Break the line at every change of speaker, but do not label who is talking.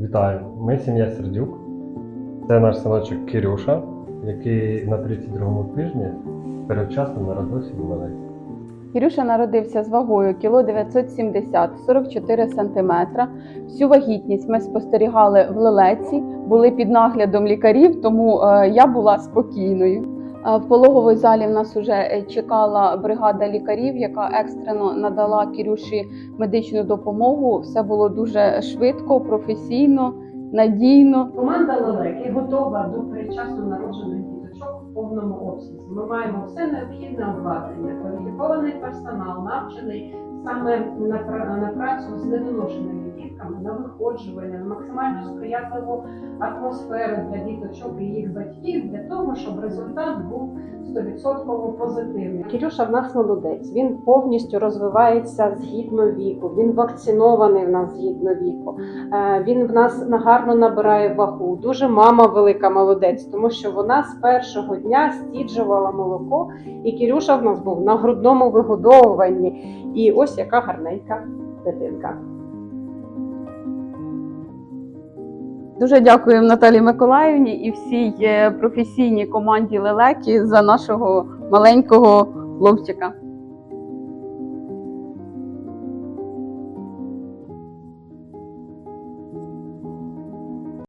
Вітаю! Ми сім'я Сердюк. Це наш синочок Кирюша, який на 32-му тижні передчасно народився в Лелеці.
Кірюша народився з вагою кіло 970 44 сантиметра. Всю вагітність ми спостерігали в лелеці, були під наглядом лікарів, тому е, я була спокійною. Е, В пологовій залі в нас вже чекала бригада лікарів, яка екстрено надала Кірюші медичну допомогу. Все було дуже швидко, професійно, надійно.
Команда Лелеки готова до передчасно народжених діточок в повному обсязі. Ми маємо все необхідне обладнання, кваліфікований персонал, навчений саме на, на працю з недоношеними дітками, на виходжування, на максимально сприятливу атмосферу для діточок і їх батьків, для того, щоб результат був 100% позитивний. Кірюша в нас молодець. Він повністю розвивається згідно віку. Він вакцинований в нас згідно віку. Е, Він в нас на- гарно набирає вагу. Дуже мама велика молодець, тому що вона з першого дня стіджувала молоко, і Кірюша в нас був на грудному вигодовуванні. І ось яка гарненька дитинка.
Дуже дякуємо Наталі Миколаївні і всій е, професійній команді лелеки за нашого маленького хлопчика.